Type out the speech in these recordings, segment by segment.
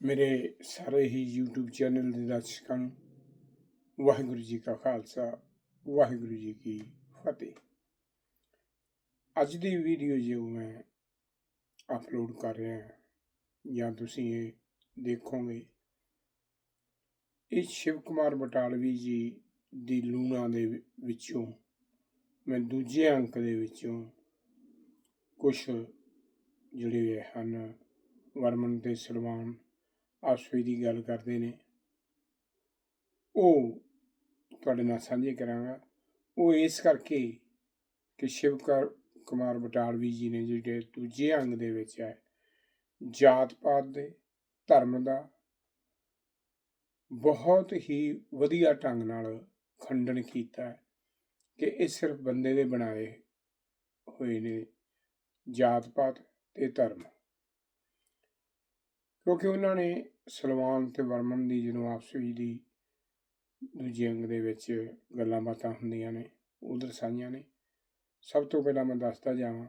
ਮੇਰੇ ਸਾਰੇ ਹੀ YouTube channel ਦੇ ਦਰਸ਼ਕਾਂ ਨੂੰ ਵਾਹਿਗੁਰੂ ਜੀ ਕਾ ਖਾਲਸਾ, ਵਾਹਿਗੁਰੂ ਜੀ ਕੀ ਫਤਿਹ। ਅੱਜ ਦੀ ਵੀਡੀਓ ਜੋ ਮੈਂ ਅਪਲੋਡ ਕਰ ਰਿਹਾ ਜਾਂ ਤੁਸੀਂ ਇਹ ਦੇਖੋਗੇ, ਇਹ ਸ਼ਿਵ ਕੁਮਾਰ ਬਟਾਲਵੀ ਜੀ ਦੀ ਲੂਣਾ ਦੇ ਵਿੱਚੋਂ, ਮੈਂ ਦੂਜੇ ਅੰਕ ਦੇ ਵਿੱਚੋਂ ਕੁਝ ਜਿਹੜੇ ਹਨ, ਵਰਮਨ ਤੇ ਸਲਮਾਨ ਆਪਸ ਦੀ ਗੱਲ ਕਰਦੇ ਨੇ। ਉਹ ਤੁਹਾਡੇ ਨਾਲ ਸਾਂਝੇ ਕਰਾਂਗਾ। ਉਹ ਇਸ ਕਰਕੇ ਕਿ ਸ਼ਿਵ ਕਰ- ਕੁਮਾਰ ਬਟਾਲਵੀ ਜੀ ਨੇ ਜਿਹੜੇ ਦੂਜੇ ਅੰਗ ਦੇ ਵਿੱਚ ਹੈ, ਜਾਤ ਪਾਤ ਦੇ, ਧਰਮ ਦਾ ਬਹੁਤ ਹੀ ਵਧੀਆ ਢੰਗ ਨਾਲ ਖੰਡਨ ਕੀਤਾ ਕਿ ਇਹ ਸਿਰਫ ਬੰਦੇ ਦੇ ਬਣਾਏ ਹੋਏ ਨੇ, ਜਾਤ ਪਾਤ ਤੇ ਧਰਮ। ਕਿਉਂਕਿ ਉਹਨਾਂ ਨੇ ਸਲਵਾਨ ਤੇ ਵਰਮਨ ਦੀ ਜਦੋਂ ਆਪਸ ਵਿੱਚ ਦੀ ਦੂਜੇ ਅੰਗ ਦੇ ਵਿੱਚ ਗੱਲਾਂ ਬਾਤਾਂ ਹੁੰਦੀਆਂ ਨੇ ਉਹ ਦਰਸਾਈਆਂ ਨੇ, ਸਭ ਤੋਂ ਪਹਿਲਾਂ ਮੈਂ ਦੱਸਦਾ ਜਾਵਾਂ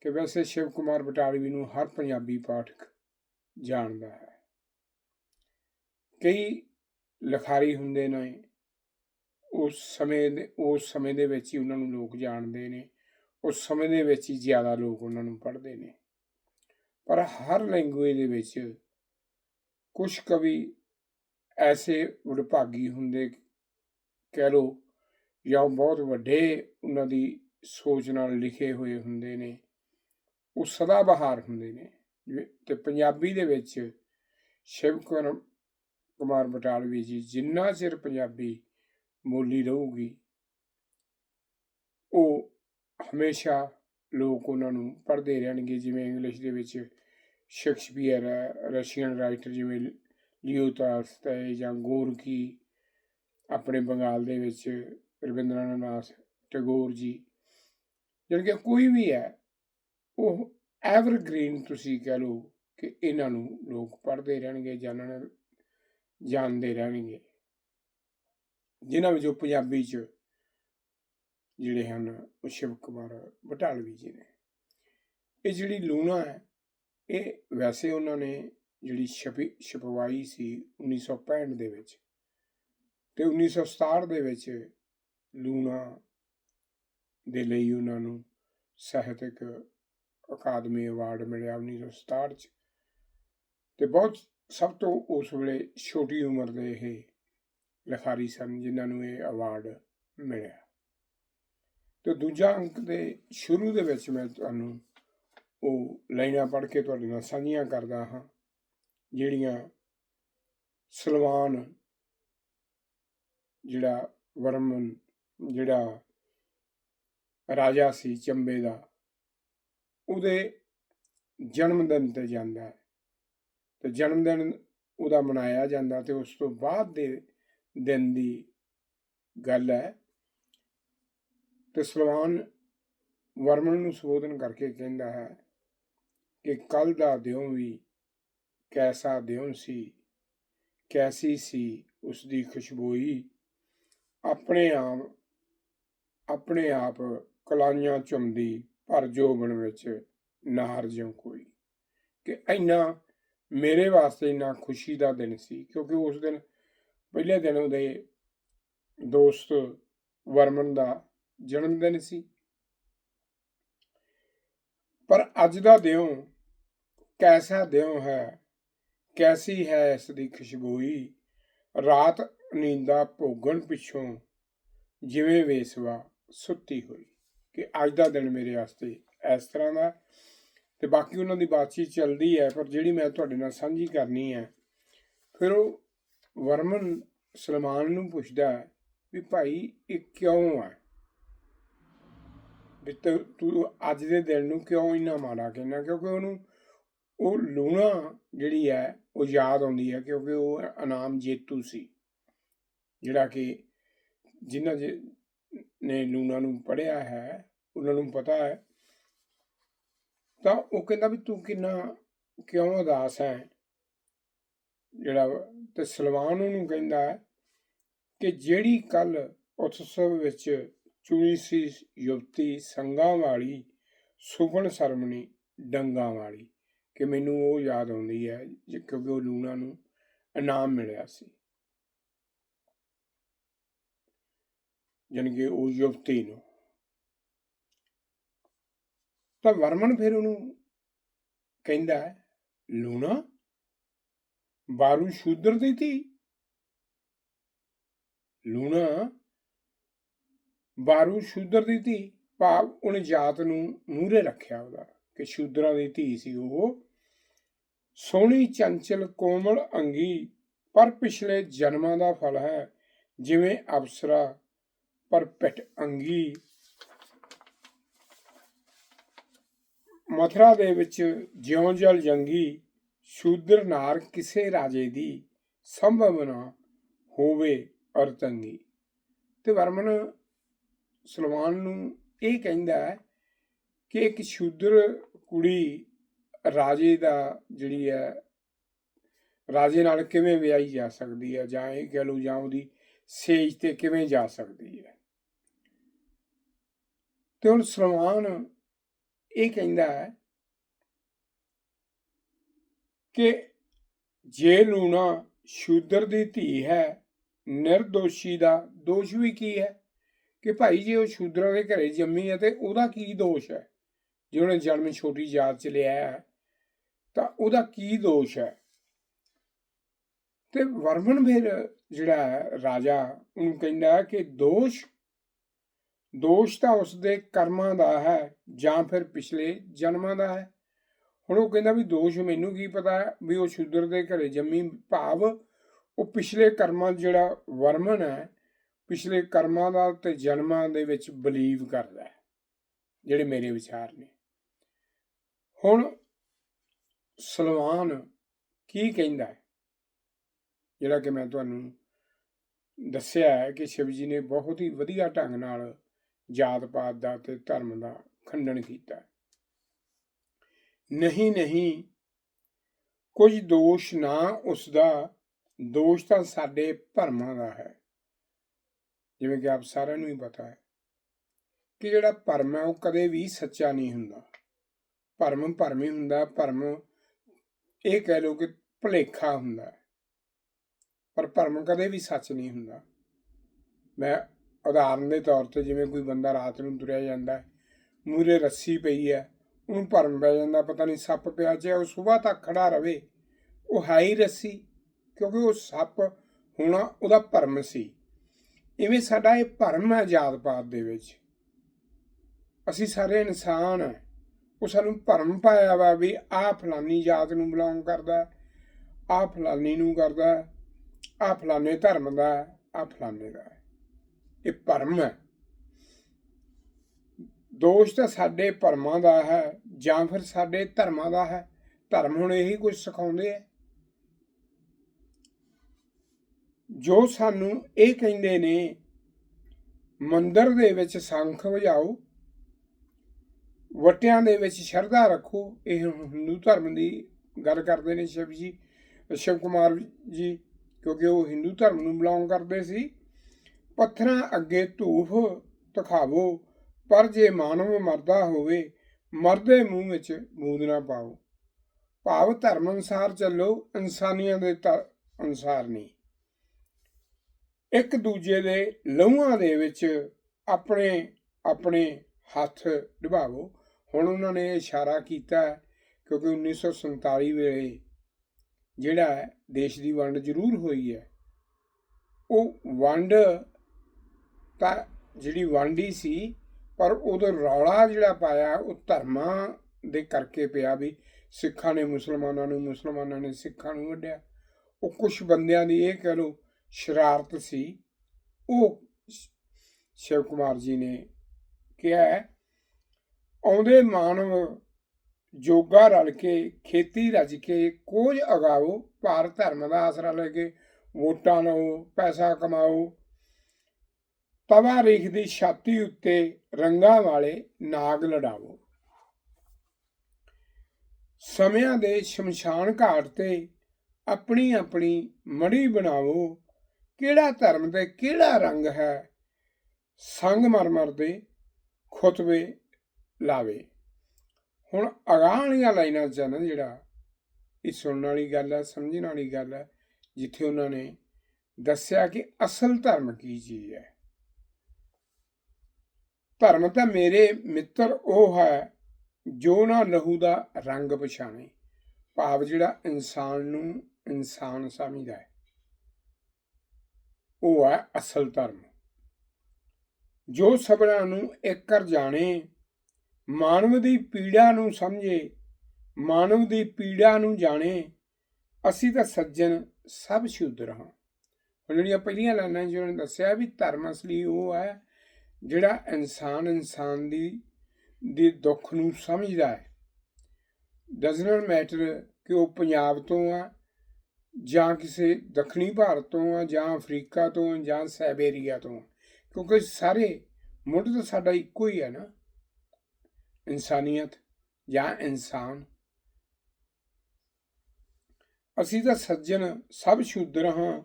ਕਿ ਵੈਸੇ ਸ਼ਿਵ ਕੁਮਾਰ ਬਟਾਲਵੀ ਨੂੰ ਹਰ ਪੰਜਾਬੀ ਪਾਠਕ ਜਾਣਦਾ ਹੈ। ਕਈ ਲਿਖਾਰੀ ਹੁੰਦੇ ਨੇ, ਉਸ ਸਮੇਂ ਦੇ, ਉਸ ਸਮੇਂ ਦੇ ਵਿੱਚ ਹੀ ਉਹਨਾਂ ਨੂੰ ਲੋਕ ਜਾਣਦੇ ਨੇ, ਉਸ ਸਮੇਂ ਦੇ ਵਿੱਚ ਹੀ ਜ਼ਿਆਦਾ ਲੋਕ ਉਹਨਾਂ ਨੂੰ ਪੜ੍ਹਦੇ ਨੇ। ਪਰ ਹਰ ਲੈਂਗੁਏਜ ਦੇ ਵਿੱਚ ਕੁਝ ਕਵੀ ਐਸੇ ਵਿਭਾਗੀ ਹੁੰਦੇ ਕਹਿ ਲੋ ਜਾਂ ਉਹ ਬਹੁਤ ਵੱਡੇ ਉਹਨਾਂ ਦੀ ਸੋਚ ਨਾਲ ਲਿਖੇ ਹੋਏ ਹੁੰਦੇ ਨੇ, ਉਹ ਸਦਾ ਬਹਾਰ ਹੁੰਦੇ ਨੇ। ਜਿਵੇਂ- ਤੇ ਪੰਜਾਬੀ ਦੇ ਵਿੱਚ ਸ਼ਿਵ ਕੁਮਾਰ ਕੁਮਾਰ ਬਟਾਲਵੀ ਜੀ ਜਿੰਨਾ ਚਿਰ ਪੰਜਾਬੀ ਬੋਲੀ ਰਹੂਗੀ, ਉਹ ਹਮੇਸ਼ਾ ਲੋਕ ਉਹਨਾਂ ਨੂੰ ਪੜ੍ਹਦੇ ਰਹਿਣਗੇ। ਜਿਵੇਂ ਇੰਗਲਿਸ਼ ਦੇ ਵਿੱਚ ਸ਼ੇਕਸਪੀਅਰ ਹੈ ਰਸ਼ੀਅਨ ਰਾਈਟਰ ਜਿਵੇਂ ਲਿਓ ਤਾਲਸਤਾਏ ਜਾਂ ਗੋਰਕੀ ਆਪਣੇ ਬੰਗਾਲ ਦੇ ਵਿੱਚ ਰਵਿੰਦਰਨਾਥ ਟੈਗੋਰ ਜੀ। ਜਾਣੀ ਕੋਈ ਵੀ ਹੈ, ਉਹ ਐਵਰਗ੍ਰੀਨ ਤੁਸੀਂ ਕਹਿ ਲਓ ਕਿ ਇਹਨਾਂ ਨੂੰ ਲੋਕ ਪੜ੍ਹਦੇ ਰਹਿਣਗੇ ਜਾਣਨ ਜਾਣਦੇ ਰਹਿਣਗੇ। ਜਿਨ੍ਹਾਂ ਵਿੱਚੋਂ ਪੰਜਾਬੀ ਚ ਜਿਹੜੇ ਹਨ, ਉਹ ਸ਼ਿਵ ਕੁਮਾਰ ਬਟਾਲਵੀ ਜੀ ਨੇ। ਇਹ ਜਿਹੜੀ ਲੂਣਾ ਹੈ ਇਹ ਵੈਸੇ ਉਹਨਾਂ ਨੇ ਜਿਹੜੀ ਛਪੀ, ਛਪਵਾਈ ਸੀ 1965 ਦੇ ਵਿੱਚ ਤੇ 1967 ਦੇ ਵਿੱਚ ਲੂਣਾ ਦੇ ਲਈ ਉਹਨਾਂ ਨੂੰ ਸਾਹਿਤਕ ਅਕਾਦਮੀ ਅਵਾਰਡ ਮਿਲਿਆ 1967 ਚ ਤੇ ਬਹੁਤ ਸਭ ਤੋਂ ਉਸ ਵੇਲੇ ਛੋਟੀ ਉਮਰ ਦੇ ਇਹ ਲਿਖਾਰੀ ਸਨ ਜਿਨ੍ਹਾਂ ਨੂੰ ਇਹ ਅਵਾਰਡ ਮਿਲਿਆ। ਤੇ ਦੂਜਾ ਅੰਕ ਦੇ ਸ਼ੁਰੂ ਦੇ ਵਿੱਚ ਮੈਂ ਤੁਹਾਨੂੰ ਉਹ ਲਾਈਨਾਂ ਪੜ੍ਹ ਕੇ ਤੁਹਾਡੇ ਨਾਲ ਸਾਂਝੀਆਂ ਕਰਦਾ ਹਾਂ, ਜਿਹੜੀਆਂ ਸਲਵਾਨ ਜਿਹੜਾ ਵਰਮਨ, ਜਿਹੜਾ ਰਾਜਾ ਸੀ ਚੰਬੇ ਦਾ, ਉਹਦੇ ਜਨਮ ਦਿਨ ਤੇ ਜਾਂਦਾ ਹੈ। ਤੇ ਜਨਮ ਦਿਨ ਉਹਦਾ ਮਨਾਇਆ ਜਾਂਦਾ ਤੇ ਉਸ ਤੋਂ ਬਾਅਦ ਦੇ ਦਿਨ ਦੀ ਗੱਲ ਹੈ। ਤੇ ਸਲਵਾਨ ਵਰਮਨ ਨੂੰ ਸੰਬੋਧਨ ਕਰਕੇ ਕਹਿੰਦਾ ਹੈ ਕਿ ਕੱਲ ਦਾ ਦਿਉ ਵੀ ਕੈਸਾ ਦਿਉ ਸੀ, ਕੈਸੀ ਸੀ ਉਸ ਦੀ ਖੁਸ਼ਬੂਈ। ਆਪਣੇ ਆਪ ਆਪਣੇ ਆਪ ਕਲਾਈਆਂ ਚੁੰਮਦੀ ਭਰ ਜੋਬਨ ਵਿੱਚ ਨਾਰ ਜਿਉ ਕੋਈ। ਕਿ ਇੰਨਾ ਮੇਰੇ ਵਾਸਤੇ ਇੰਨਾ ਖੁਸ਼ੀ ਦਾ ਦਿਨ ਸੀ, ਕਿਉਂਕਿ ਉਸ ਦਿਨ ਪਹਿਲੇ ਦਿਨ ਉਹਦੇ ਦੋਸਤ ਵਰਮਨ ਦਾ ਜਨਮ ਦਿਨ ਸੀ। ਪਰ ਅੱਜ ਦਾ ਦਿਉ ਕੈਸਾ ਦਿਉ ਹੈ, ਕੈਸੀ ਹੈ ਇਸ ਦੀ ਖੁਸ਼ਬੂਈ? ਰਾਤ ਨੀਂਦਾ ਭੋਗਣ ਪਿੱਛੋਂ ਜਿਵੇਂ ਵੇਸਵਾ ਸੁੱਤੀ ਹੋਈ ਕਿ ਅੱਜ ਦਾ ਦਿਨ ਮੇਰੇ ਵਾਸਤੇ ਇਸ ਤਰ੍ਹਾਂ ਦਾ ਤੇ ਬਾਕੀ ਉਹਨਾਂ ਦੀ ਬਾਤਚੀਤ ਚੱਲਦੀ ਹੈ, ਪਰ ਜਿਹੜੀ ਮੈਂ ਤੁਹਾਡੇ ਨਾਲ ਸਾਂਝੀ ਕਰਨੀ ਹੈ, ਫਿਰ ਉਹ ਵਰਮਨ ਸਲਮਾਨ ਨੂੰ ਪੁੱਛਦਾ ਹੈ ਵੀ ਭਾਈ ਇਹ ਕਿਉਂ ਹੈ? ਵੀ ਤੂੰ- ਤੂੰ ਅੱਜ ਦੇ ਦਿਨ ਨੂੰ ਕਿਉਂ ਇੰਨਾ ਮਾੜਾ ਕਹਿੰਦਾ? ਕਿਉਂਕਿ ਉਹਨੂੰ ਉਹ ਲੂਣਾ ਜਿਹੜੀ ਹੈ, ਉਹ ਯਾਦ ਆਉਂਦੀ ਹੈ ਕਿਉਂਕਿ ਉਹ ਇਨਾਮ ਜੇਤੂ ਸੀ। ਜਿਹੜਾ ਕਿ ਜਿਨ੍ਹਾਂ ਜੇ ਨੇ ਲੂਣਾ ਨੂੰ ਪੜਿਆ ਹੈ, ਉਹਨਾਂ ਨੂੰ ਪਤਾ ਹੈ। ਤਾਂ ਉਹ ਕਹਿੰਦਾ ਵੀ ਤੂੰ ਕਿੰਨਾ ਕਿਉਂ ਉਦਾਸ ਹੈ? ਜਿਹੜਾ ਤੇ ਸਲਵਾਨ ਉਹਨੂੰ ਕਹਿੰਦਾ ਕਿ ਜਿਹੜੀ ਕੱਲ ਉਤਸਵ ਵਿੱਚ ਚੁਣੀ ਸੀ ਯੁਵਤੀ ਸੰਗਾਂ ਵਾਲੀ ਸੁਗਣ ਸਰਮਣੀ ਡੰਗਾਂ ਵਾਲੀ। ਕਿ ਮੈਨੂੰ ਉਹ ਯਾਦ ਆਉਂਦੀ ਹੈ ਕਿਉਂਕਿ ਉਹ ਲੂਣਾ ਨੂੰ ਇਨਾਮ ਮਿਲਿਆ ਸੀ। ਜਾਣੀ ਕਿ ਉਹ ਯੁਵਤੀ ਨੂੰ। ਤਾਂ ਵਰਮਨ ਫਿਰ ਉਹਨੂੰ ਕਹਿੰਦਾ ਹੈ, ਲੂਣਾ ਬਾਰੂ ਸ਼ੂਦਰ ਦੀ ਧੀ? ਲੂਣਾ ਬਾਰੂ ਸ਼ੂਦਰ ਦੀ ਧੀ? ਭਾਵ ਉਹਨੇ ਜਾਤ ਨੂੰ ਮੂਹਰੇ ਰੱਖਿਆ ਉਹਦਾ ਕਿ ਸ਼ੂਦਰਾਂ ਦੀ ਧੀ ਸੀ ਉਹ। ਸੋਹਣੀ ਚੰਚਲ ਕੋਮਲ ਅੰਗੀ ਪਰ ਪਿਛਲੇ ਜਨਮਾਂ ਦਾ ਫਲ ਹੈ, ਜਿਵੇਂ ਅਪਸਰਾ ਪਰ ਪਿਟ ਅੰਗੀ। ਮਥਰਾ ਦੇ ਵਿੱਚ ਜਿਉਂ ਜਲ ਜੰਗੀ, ਸ਼ੂਦਰ ਨਾਰ ਕਿਸੇ ਰਾਜੇ ਦੀ ਸੰਭਵ ਨਾ ਹੋਵੇ ਅਰਤੰਗੀ ਤੇ ਵਰਮਨ ਸਲਵਾਨ ਨੂੰ ਇਹ ਕਹਿੰਦਾ ਹੈ ਕਿ ਇੱਕ ਸ਼ੂਦਰ ਕੁੜੀ ਰਾਜੇ ਦਾ ਜਿਹੜੀ ਹੈ, ਰਾਜੇ ਨਾਲ ਕਿਵੇਂ ਵਿਆਹੀ ਜਾ ਸਕਦੀ ਹੈ ਜਾਂ ਇਹ ਕਹਿ ਲਓ ਜਾਂ ਉਹਦੀ ਸੇਜ ਤੇ ਕਿਵੇਂ ਜਾ ਸਕਦੀ ਹੈ? ਤੇ ਹੁਣ ਸਲਮਾਨ ਇਹ ਕਹਿੰਦਾ ਹੈ ਕਿ ਜੇ ਲੂਣਾ ਸ਼ੂਦਰ ਦੀ ਧੀ ਹੈ, ਨਿਰਦੋਸ਼ੀ ਦਾ ਦੋਸ਼ ਵੀ ਕੀ ਹੈ? ਕਿ ਭਾਈ ਜੇ ਉਹ ਸ਼ੂਦਰਾਂ ਦੇ ਘਰੇ ਜੰਮੀ ਹੈ ਤੇ ਉਹਦਾ ਕੀ ਦੋਸ਼ ਹੈ? ਜੇ ਉਹਨੇ ਜਨਮ ਛੋਟੀ ਜਾਤ ਚ ਲਿਆ ਹੈ ਤਾਂ ਉਹਦਾ ਕੀ ਦੋਸ਼ ਹੈ? ਤੇ ਵਰਮਨ ਫਿਰ ਜਿਹੜਾ ਹੈ, ਰਾਜਾ, ਉਹਨੂੰ ਕਹਿੰਦਾ ਕਿ ਦੋਸ਼ ਦੋਸ਼ ਤਾਂ ਉਸਦੇ ਕਰਮਾਂ ਦਾ ਹੈ, ਜਾਂ ਫਿਰ ਪਿਛਲੇ ਜਨਮਾਂ ਦਾ ਹੈ। ਹੁਣ ਉਹ ਕਹਿੰਦਾ ਵੀ ਦੋਸ਼ ਮੈਨੂੰ ਕੀ ਪਤਾ ਵੀ ਉਹ ਸ਼ੂਦਰ ਦੇ ਘਰੇ ਜੰਮੀ ਭਾਵ ਉਹ ਪਿਛਲੇ ਕਰਮਾਂ ਜਿਹੜਾ ਵਰਮਨ ਹੈ, ਪਿਛਲੇ ਕਰਮਾਂ ਦਾ ਤੇ ਜਨਮਾਂ ਦੇ ਵਿੱਚ ਬਲੀਵ ਕਰਦਾ ਹੈ, ਜਿਹੜੇ ਮੇਰੇ ਵਿਚਾਰ ਨੇ। ਹੁਣ ਸਲਵਾਨ ਕੀ ਕਹਿੰਦਾ ਹੈ? ਜਿਹੜਾ ਕਿ ਮੈਂ ਤੁਹਾਨੂੰ ਦੱਸਿਆ ਹੈ ਕਿ ਸ਼ਿਵ ਜੀ ਨੇ ਬਹੁਤ ਹੀ ਵਧੀਆ ਢੰਗ ਨਾਲ ਜਾਤ ਪਾਤ ਦਾ ਤੇ ਧਰਮ ਦਾ ਖੰਡਨ ਕੀਤਾ ਨਹੀਂ ਨਹੀਂ, ਕੁਝ ਦੋਸ਼ ਨਾ ਉਸ ਦਾ ਦੋਸ਼ ਤਾਂ ਸਾਡੇ ਭਰਮਾਂ ਦਾ ਹੈ। ਜਿਵੇਂ ਕਿ ਆਪ ਸਾਰਿਆਂ ਨੂੰ ਹੀ ਪਤਾ ਹੈ ਕਿ ਜਿਹੜਾ ਭਰਮ ਹੈ ਉਹ ਕਦੇ ਵੀ ਸੱਚਾ ਨਹੀਂ ਹੁੰਦਾ। ਭਰਮ ਭਰਮ ਹੀ ਹੁੰਦਾ, ਭਰਮ ਇਹ ਕਹਿ ਲਓ ਕਿ ਭੁਲੇਖਾ ਹੁੰਦਾ ਪਰ ਭਰਮ ਕਦੇ ਵੀ ਸੱਚ ਨਹੀਂ ਹੁੰਦਾ। ਮੈਂ ਉਦਾਹਰਨ ਦੇ ਤੌਰ ਤੇ ਜਿਵੇਂ ਕੋਈ ਬੰਦਾ ਰਾਤ ਨੂੰ ਤੁਰਿਆ ਜਾਂਦਾ ਮੂਰੇ ਰੱਸੀ ਪਈ ਹੈ, ਉਹਨੂੰ ਭਰਮ ਪੈ ਜਾਂਦਾ, ਪਤਾ ਨਹੀਂ ਸੱਪ ਪਿਆ ਚਾਹੇ ਉਹ ਸਵੇਰ ਤੱਕ ਖੜਾ ਰਵੇ, ਉਹ ਹੈ ਹੀ ਰੱਸੀ, ਕਿਉਂਕਿ ਉਹ ਸੱਪ ਹੋਣਾ ਉਹਦਾ ਭਰਮ ਸੀ। ਇਵੇਂ ਸਾਡਾ ਇਹ ਭਰਮ ਹੈ ਜਾਤ ਪਾਤ ਦੇ ਵਿੱਚ। ਅਸੀਂ ਸਾਰੇ ਇਨਸਾਨ ਹੈ। ਉਹ ਸਾਨੂੰ ਭਰਮ ਪਾਇਆ ਵਾ ਵੀ ਆਹ ਫਲਾਨੀ ਜਾਤ ਨੂੰ ਬਿਲੋਂਗ ਕਰਦਾ, ਆਹ ਫਲਾਨੀ ਨੂੰ ਕਰਦਾ, ਆਹ ਫਲਾਨੇ ਧਰਮ ਦਾ, ਆਹ ਫਲਾਨੇ ਦਾ। ਇਹ ਭਰਮ ਹੈ। ਦੋਸ਼ ਤਾਂ ਸਾਡੇ ਭਰਮਾਂ ਦਾ ਹੈ ਜਾਂ ਫਿਰ ਸਾਡੇ ਧਰਮਾਂ ਦਾ ਹੈ। ਧਰਮ ਹੁਣ ਇਹੀ ਕੁਝ ਸਿਖਾਉਂਦੇ ਆ। ਜੋ ਸਾਨੂੰ ਇਹ ਕਹਿੰਦੇ ਨੇ, ਮੰਦਰ ਦੇ ਵਿੱਚ ਸੰਖ ਵਜਾਓ ਵਟਿਆਂ ਦੇ ਵਿੱਚ ਸ਼ਰਧਾ ਰੱਖੋ। ਇਹ ਹਿੰਦੂ ਧਰਮ ਦੀ ਗੱਲ ਕਰਦੇ ਨੇ ਸ਼ਿਵ ਜੀ, ਸ਼ਿਵ ਕੁਮਾਰ ਜੀ, ਕਿਉਂਕਿ ਉਹ ਹਿੰਦੂ ਧਰਮ ਨੂੰ ਬਿਲੋਂਗ ਕਰਦੇ ਸੀ। ਪੱਥਰਾਂ ਅੱਗੇ ਧੂਫ ਤਖਾਵੋ ਪਰ ਜੇ ਮਾਨਵ ਮਰਦਾ ਹੋਵੇ, ਮਰਦੇ ਮੂੰਹ ਵਿੱਚ ਬੂੰਦ ਨਾ ਪਾਓ। ਭਾਵ ਧਰਮ ਅਨੁਸਾਰ ਚੱਲੋ ਇਨਸਾਨੀਆਂ ਦੇ ਧ- ਅਨੁਸਾਰ ਨਹੀਂ। ਇੱਕ ਦੂਜੇ ਦੇ ਲਹੂਆਂ ਦੇ ਵਿੱਚ ਆਪਣੇ ਆਪਣੇ ਹੱਥ ਨਿਭਾਵੋ ਹੁਣ ਉਹਨਾਂ ਨੇ ਇਹ ਇਸ਼ਾਰਾ ਕੀਤਾ ਹੈ ਕਿਉਂਕਿ 1947 ਵੇਲੇ ਜਿਹੜਾ ਦੇਸ਼ ਦੀ ਵੰਡ ਜ਼ਰੂਰ ਹੋਈ ਹੈ। ਉਹ ਵੰਡ ਤਾਂ ਜਿਹੜੀ ਵੰਡੀ ਸੀ, ਪਰ ਉਦੋਂ ਰੌਲਾ ਜਿਹੜਾ ਪਾਇਆ, ਉਹ ਧਰਮਾਂ ਦੇ ਕਰਕੇ ਪਿਆ ਵੀ ਸਿੱਖਾਂ ਨੇ ਮੁਸਲਮਾਨਾਂ ਨੂੰ, ਮੁਸਲਮਾਨਾਂ ਨੇ ਸਿੱਖਾਂ ਨੂੰ ਵੱਢਿਆ। ਉਹ ਕੁਝ ਬੰਦਿਆਂ ਦੀ ਇਹ ਕਹਿ ਲੋ ਸ਼ਰਾਰਤ ਸੀ। ਉਹ ਸ਼ਿਵ ਕੁਮਾਰ ਜੀ ਨੇ ਕਿਹਾ ਆਉਂਦੇ ਮਾਨਵ ਜੋਗਾ ਰਲ ਕੇ, ਖੇਤੀ ਰਜ ਕੇ, ਕੋਝ ਅਗਾਓ, ਭਾਰ ਧਰਮ ਦਾ ਆਸਰਾ ਲੈ ਕੇ, ਵੋਟਾਂ ਲਓ, ਪੈਸਾ ਕਮਾਓ। ਤਵਾ ਰੇਖ ਦੀ ਛਾਤੀ ਉੱਤੇ ਰੰਗਾਂ ਵਾਲੇ ਨਾਗ ਲੜਾਵੋ ਸਮਿਆਂ ਦੇ ਸ਼ਮਸ਼ਾਨ ਘਾਟ ਤੇ ਆਪਣੀ ਆਪਣੀ ਮੜੀ ਬਣਾਵੋ ਕਿਹੜਾ ਧਰਮ ਤੇ ਕਿਹੜਾ ਰੰਗ ਹੈ? ਸੰਗ ਮਰਮਰ ਦੇ ਖੁਤਵੇ ਲਾਵੇ। ਹੁਣ ਅਗਾਹ ਵਾਲੀਆਂ ਲਾਈਨਾਂ ਚ ਨਾ ਜਿਹੜਾ, ਇਹ ਸੁਣਨ ਵਾਲੀ ਗੱਲ ਹੈ ਸਮਝਣ ਵਾਲੀ ਗੱਲ ਹੈ ਜਿੱਥੇ ਉਹਨਾਂ ਨੇ ਦੱਸਿਆ ਕਿ ਅਸਲ ਧਰਮ ਕੀ ਚੀਜ਼ ਹੈ। ਧਰਮ ਤਾਂ ਮੇਰੇ ਮਿੱਤਰ ਉਹ ਹੈ ਜੋ ਨਾ ਲਹੂ ਦਾ ਰੰਗ ਪਛਾਣੇ, ਭਾਵ ਜਿਹੜਾ ਇਨਸਾਨ ਨੂੰ ਇਨਸਾਨ ਸਮਝਦਾ ਹੈ। ਉਹ ਹੈ ਅਸਲ ਧਰਮ। ਜੋ ਸਭਨਾਂ ਨੂੰ ਇੱਕ ਕਰ ਜਾਣੇ ਮਾਨਵ ਦੀ ਪੀੜਾ ਨੂੰ ਸਮਝੇ, ਮਾਨਵ ਦੀ ਪੀੜਾ ਨੂੰ ਜਾਣੇ, ਅਸੀਂ ਤਾਂ ਸੱਜਣ ਸਭ ਸ਼ੁੱਧ ਹਾਂ ਹੁਣ ਜਿਹੜੀਆਂ ਪਹਿਲੀਆਂ ਲਾਈਨਾਂ ਜਿਹਨਾਂ ਨੇ ਦੱਸਿਆ ਵੀ ਧਰਮ ਅਸਲੀ ਉਹ ਹੈ, ਜਿਹੜਾ ਇਨਸਾਨ ਇਨਸਾਨ ਦੀ, ਦੇ ਦੁੱਖ ਨੂੰ ਸਮਝਦਾ ਹੈ। ਡਸਨਟ ਮੈਟਰ ਕਿ ਉਹ ਪੰਜਾਬ ਤੋਂ ਆ, ਜਾਂ ਕਿਸੇ ਦੱਖਣੀ ਭਾਰਤ ਤੋਂ ਆ, ਜਾਂ ਅਫਰੀਕਾ ਤੋਂ ਜਾਂ ਸਾਈਬੇਰੀਆ ਤੋਂ ਕਿਉਂਕਿ ਸਾਰੇ ਮੁੱਢ ਤਾਂ ਸਾਡਾ ਇੱਕੋ ਹੀ ਹੈ ਨਾ। ਇਨਸਾਨੀਅਤ ਜਾਂ ਇਨਸਾਨ। ਅਸੀਂ ਤਾਂ ਸੱਜਣ ਸਭ ਸ਼ੂਦਰ ਹਾਂ।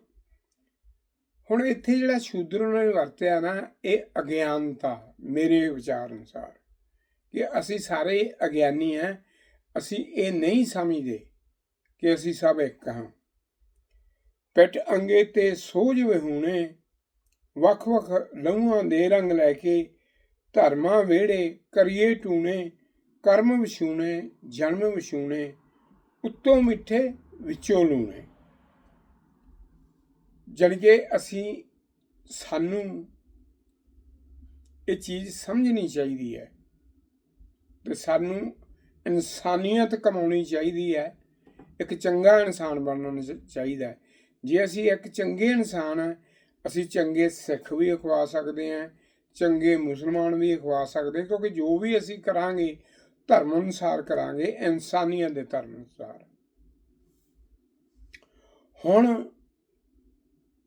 ਹੁਣ ਇੱਥੇ ਜਿਹੜਾ ਸ਼ੂਦਰ ਉਹਨਾਂ ਨੇ ਵਰਤਿਆ ਨਾ, ਇਹ ਅਗਿਆਨਤਾ ਮੇਰੇ ਵਿਚਾਰ ਅਨੁਸਾਰ। ਕਿ ਅਸੀਂ ਸਾਰੇ ਅਗਿਆਨੀ ਹਾਂ, ਅਸੀਂ ਇਹ ਨਹੀਂ ਸਮਝਦੇ ਕਿ ਅਸੀਂ ਸਭ ਇੱਕ ਹਾਂ। ਪਿੱਠ ਅੰਗੇ ਤੇ ਸੋਝ ਵਿਹੂਣੇ, ਵੱਖ-ਵੱਖ ਲਹੂਆਂ ਦੇ ਰੰਗ ਲੈ ਕੇ ਧਰਮਾਂ ਵਿਹੜੇ ਕਰੀਏ ਟੂਣੇ, ਕਰਮ ਵਿਛੂਣੇ, ਜਨਮ ਵਿਛੂਣੇ, ਉੱਤੋਂ ਮਿੱਠੇ ਵਿੱਚੋਂ ਲੂਣੇ। ਜਣਗੇ ਅਸੀਂ ਸਾਨੂੰ ਇਹ ਚੀਜ਼ ਸਮਝਣੀ ਚਾਹੀਦੀ ਹੈ ਤੇ ਸਾਨੂੰ ਇਨਸਾਨੀਅਤ ਕਮਾਉਣੀ ਚਾਹੀਦੀ ਹੈ। ਇੱਕ ਚੰਗਾ ਇਨਸਾਨ ਬਣਨਾ ਚ- ਚਾਹੀਦਾ ਹੈ। ਜੇ ਅਸੀਂ ਇੱਕ ਚੰਗੇ ਇਨਸਾਨ ਹਾਂ, ਅਸੀਂ ਚੰਗੇ ਸਿੱਖ ਵੀ ਅਖਵਾ ਸਕਦੇ ਹਾਂ। ਚੰਗੇ ਮੁਸਲਮਾਨ ਵੀ ਅਖਵਾ ਸਕਦੇ ਕਿਉਂਕਿ ਜੋ ਵੀ ਅਸੀਂ ਕਰਾਂਗੇ, ਧਰਮ ਅਨੁਸਾਰ ਕਰਾਂਗੇ, ਇਨਸਾਨੀਅਤ ਦੇ ਧਰਮ ਅਨੁਸਾਰ। ਹੁਣ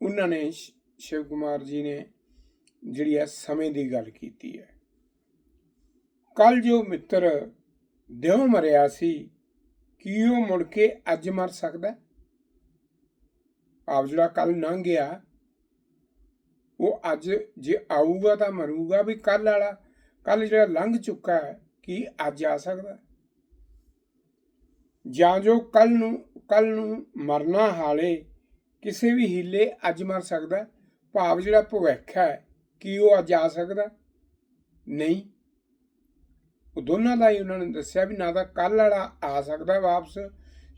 ਉਹਨਾਂ ਨੇ ਸ਼ਿਵ ਕੁਮਾਰ ਜੀ ਨੇ ਜਿਹੜੀ ਹੈ ਸਮੇਂ ਦੀ ਗੱਲ ਕੀਤੀ ਹੈ। ਕੱਲ ਜੋ ਮਿੱਤਰ ਦਿਉ ਮਰਿਆ ਸੀ, ਕੀ ਉਹ ਮੁੜ ਕੇ ਅੱਜ ਮਰ ਸਕਦਾ? ਆਪ ਜਿਹੜਾ ਕੱਲ ਲੰਘ ਗਿਆ ਉਹ ਅੱਜ ਜੇ ਆਊਗਾ ਤਾਂ ਮਰੂਗਾ ਵੀ ਕੱਲ ਵਾਲਾ। ਕੱਲ ਜਿਹੜਾ ਲੰਘ ਚੁੱਕਾ ਹੈ, ਕੀ ਅੱਜ ਆ ਸਕਦਾ? ਜਾਂ ਜੋ ਕੱਲ ਨੂੰ ਕੱਲ ਨੂੰ ਮਰਨਾ ਹਾਲੇ, ਕਿਸੇ ਵੀ ਹੀਲੇ ਅੱਜ ਮਰ ਸਕਦਾ। ਭਾਵ ਜਿਹੜਾ ਭਵਿੱਖ ਹੈ, ਕੀ ਉਹ ਅੱਜ ਆ ਸਕਦਾ? ਨਹੀਂ। ਉਹ ਦੋਨਾਂ ਦਾ ਹੀ ਉਹਨਾਂ ਨੇ ਦੱਸਿਆ ਵੀ ਨਾ ਤਾਂ ਕੱਲ ਵਾਲਾ ਆ ਸਕਦਾ ਵਾਪਸ,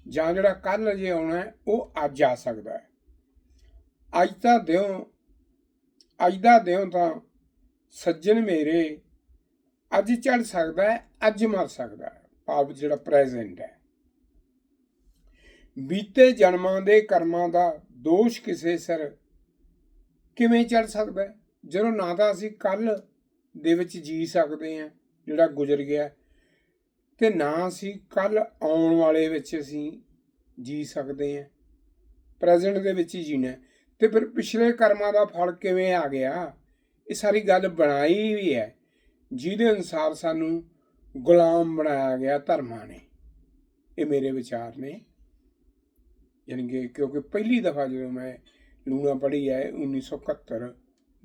ਜਾਂ ਜਿਹੜਾ ਕੱਲ ਜੇ ਆਉਣਾ ਉਹ ਅੱਜ ਆ ਸਕਦਾ ਅੱਜ ਤਾਂ ਦਿਓ ਅੱਜ ਦਾ ਦਿਓ ਤਾਂ ਸੱਜਣ ਮੇਰੇ, ਅੱਜ ਚੜ ਸਕਦਾ ਹੈ, ਅੱਜ ਮਰ ਸਕਦਾ ਹੈ। ਭਾਵ ਜਿਹੜਾ ਪ੍ਰੈਜ਼ੈਂਟ ਹੈ। ਬੀਤੇ ਜਨਮਾਂ ਦੇ ਕਰਮਾਂ ਦਾ ਦੋਸ਼ ਕਿਸੇ ਸਿਰ ਕਿਵੇਂ ਚੜ ਸਕਦਾ ਜਦੋਂ ਨਾ ਤਾਂ ਅਸੀਂ ਕੱਲ ਦੇ ਵਿੱਚ ਜੀ ਸਕਦੇ ਹਾਂ, ਜਿਹੜਾ ਗੁਜ਼ਰ ਗਿਆ ਤੇ ਨਾ ਅਸੀਂ ਕੱਲ ਆਉਣ ਵਾਲੇ ਵਿੱਚ ਅਸੀਂ ਜੀ ਸਕਦੇ ਹਾਂ। ਪ੍ਰੈਜ਼ੈਂਟ ਦੇ ਵਿੱਚ ਹੀ ਜੀਣਾ ਤੇ ਫਿਰ ਪਿਛਲੇ ਕਰਮਾਂ ਦਾ ਫਲ ਕਿਵੇਂ ਆ ਗਿਆ? ਇਹ ਸਾਰੀ ਗੱਲ ਬਣਾਈ ਵੀ ਹੈ। ਜਿਹਦੇ ਅਨੁਸਾਰ ਸਾਨੂੰ ਗੁਲਾਮ ਬਣਾਇਆ ਗਿਆ ਧਰਮਾਂ ਨੇ। ਇਹ ਮੇਰੇ ਵਿਚਾਰ ਨੇ। ਯਾਨੀ ਕਿ ਕਿਉਂਕਿ ਪਹਿਲੀ ਦਫਾ ਜਦੋਂ ਮੈਂ ਲੂਣਾ ਪੜ੍ਹੀ ਹੈ 1971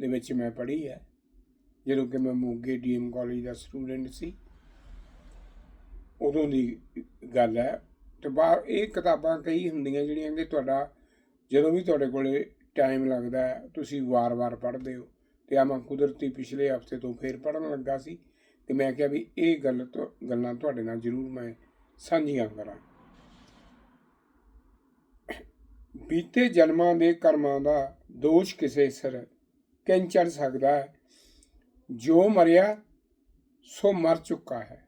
ਦੇ ਵਿੱਚ ਮੈਂ ਪੜ੍ਹੀ ਹੈ, ਜਦੋਂ ਕਿ ਮੈਂ ਮੋਗੇ ਡੀਐਮ ਕਾਲਜ ਦਾ ਸਟੂਡੈਂਟ ਸੀ। ਉਦੋਂ ਦੀ ਗੱਲ ਹੈ। ਤੇ ਬਾਹਰ ਇਹ ਕਿਤਾਬਾਂ ਕਈ ਹੁੰਦੀਆਂ ਜਿਹੜੀਆਂ ਕਿ ਤੁਹਾਡਾ, ਜਦੋਂ ਵੀ ਤੁਹਾਡੇ ਕੋਲੇ ਟਾਈਮ ਲੱਗਦਾ ਤੁਸੀਂ ਵਾਰ-ਵਾਰ ਪੜ੍ਹਦੇ ਹੋ। ਤੇ ਆ ਮੈਂ ਕੁਦਰਤੀ ਪਿਛਲੇ ਹਫ਼ਤੇ ਤੋਂ ਫੇਰ ਪੜ੍ਹਨ ਲੱਗਾ ਸੀ ਤੇ ਮੈਂ ਕਿਹਾ ਵੀ ਇਹ ਗੱਲ ਗੱਲਾਂ ਤੁਹਾਡੇ ਨਾਲ ਜ਼ਰੂਰ ਮੈਂ ਸਾਂਝੀਆਂ ਕਰਾਂ। ਬੀਤੇ ਜਨਮਾਂ ਦੇ ਕਰਮਾਂ ਦਾ ਦੋਸ਼ ਕਿਸੇ ਸਿਰ ਕਿੰਨ ਸਕਦਾ ਹੈ? ਜੋ ਮਰਿਆ, ਸੋ ਮਰ ਚੁੱਕਾ ਹੈ।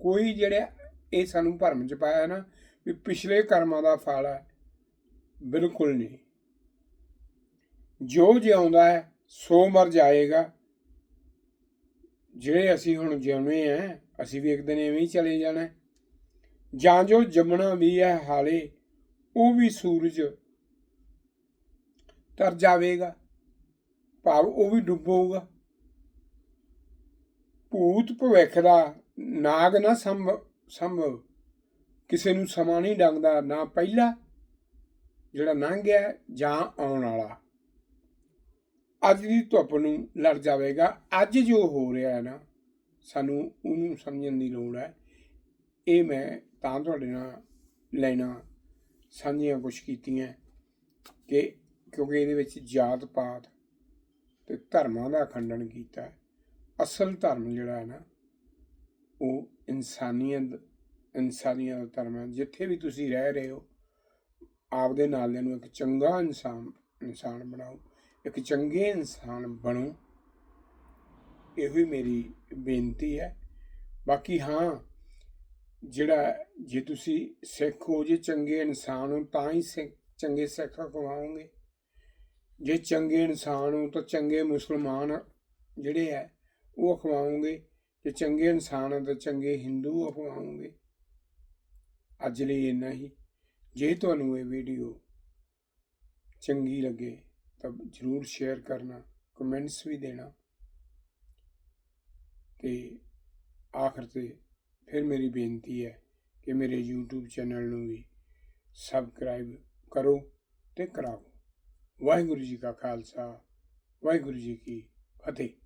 ਕੋਈ ਜਿਹੜਾ ਇਹ ਸਾਨੂੰ ਭਰਮ ਚ ਪਾਇਆ ਨਾ ਵੀ ਪਿਛਲੇ ਕਰਮਾਂ ਦਾ ਫਲ ਹੈ, ਬਿਲਕੁਲ ਨਹੀਂ। ਜੋ ਜਿਉਂਦਾ ਹੈ, ਸੋ ਮਰ ਜਾਏਗਾ। ਜਿਹੜੇ ਅਸੀਂ ਹੁਣ ਜਿਉਣੇ ਆ ਅਸੀਂ ਵੀ ਇੱਕ ਦਿਨ ਐਵੇਂ ਹੀ ਚਲੇ ਜਾਣਾ ਜਾਂ ਜੋ ਜੰਮਣਾ ਵੀ ਹੈ ਹਾਲੇ, ਉਹ ਵੀ ਸੂਰਜ ਤਰ ਜਾਵੇਗਾ, ਭਾਵ ਉਹ ਵੀ ਡੁੱਬੂਗਾ ਭੂਤ ਭਵਿੱਖ ਦਾ ਨਾਗ ਨਾ ਸੰਭ, ਸੰਭਵ। ਕਿਸੇ ਨੂੰ ਸਮਾਂ ਨਹੀਂ ਡੰਗਦਾ ਨਾ ਪਹਿਲਾ ਜਿਹੜਾ ਲੰਘ ਗਿਆ ਜਾਂ ਆਉਣ ਵਾਲਾ। ਅੱਜ ਦੀ ਧੁੱਪ ਨੂੰ ਲੜ ਜਾਵੇਗਾ। ਅੱਜ ਜੋ ਹੋ ਰਿਹਾ ਹੈ ਨਾ, ਸਾਨੂੰ ਉਹਨੂੰ ਸਮਝਣ ਦੀ ਲੋੜ ਹੈ। ਇਹ ਮੈਂ ਤਾਂ ਤੁਹਾਡੇ ਨਾਲ ਲੈਣਾ, ਸਾਂਝੀਆਂ ਕੁਛ ਕੀਤੀਆਂ ਕਿ ਕਿਉਂਕਿ ਇਹਦੇ ਵਿੱਚ ਜਾਤ ਪਾਤ ਤੇ ਧਰਮਾਂ ਦਾ ਖੰਡਨ ਕੀਤਾ ਹੈ। ਅਸਲ ਧਰਮ ਜਿਹੜਾ ਹੈ ਨਾ, ਉਹ ਇਨਸਾਨੀਅਤ ਇਨਸਾਨੀਅਤ ਦਾ ਧਰਮ ਹੈ। ਜਿੱਥੇ ਵੀ ਤੁਸੀਂ ਰਹਿ ਰਹੇ ਹੋ, ਆਪਦੇ ਨਾਲਿਆਂ ਨੂੰ ਇੱਕ ਚੰਗਾ ਇਨਸਾਨ ਇਨਸਾਨ ਬਣਾਓ। ਇੱਕ ਚੰਗੇ ਇਨਸਾਨ ਬਣੋ, ਇਹੋ ਹੀ ਮੇਰੀ ਬੇਨਤੀ ਹੈ। ਬਾਕੀ ਹਾਂ, ਜਿਹੜਾ ਜੇ ਤੁਸੀਂ ਸਿੱਖ ਹੋ, ਜੇ ਚੰਗੇ ਇਨਸਾਨ ਹੋ, ਤਾਂ ਹੀ ਸਿੱਖ, ਚੰਗੇ ਸਿੱਖ ਕਮਾਓਗੇ ਜੇ ਚੰਗੇ ਇਨਸਾਨ ਹੋ, ਤਾਂ ਚੰਗੇ ਮੁਸਲਮਾਨ ਜਿਹੜੇ ਹੈ, ਉਹ ਅਖਵਾਉਂਗੇ ਜੇ ਚੰਗੇ ਇਨਸਾਨ ਹੋ, ਤਾਂ ਚੰਗੇ ਹਿੰਦੂ ਅਖਵਾਉਂਗੇ ਅੱਜ ਲਈ ਇੰਨਾ ਹੀ। ਜੇ ਤੁਹਾਨੂੰ ਇਹ ਵੀਡੀਓ ਚੰਗੀ ਲੱਗੇ ਤਾਂ ਜਰੂਰ ਸ਼ੇਅਰ ਕਰਨਾ ਕਮੈਂਟਸ ਵੀ ਦੇਣਾ ਤੇ ਆਖਰ ਤੇ ਫਿਰ ਮੇਰੀ ਬੇਨਤੀ ਹੈ ਕਿ ਮੇਰੇ YouTube ਚੈਨਲ ਨੂੰ ਵੀ ਸਬਸਕ੍ਰਾਈਬ ਕਰੋ ਤੇ ਕਰਾਓ। ਵਾਹਿਗੁਰੂ ਜੀ ਕਾ ਖਾਲਸਾ, ਵਾਹਿਗੁਰੂ ਜੀ ਕੀ ਫਤਿਹ।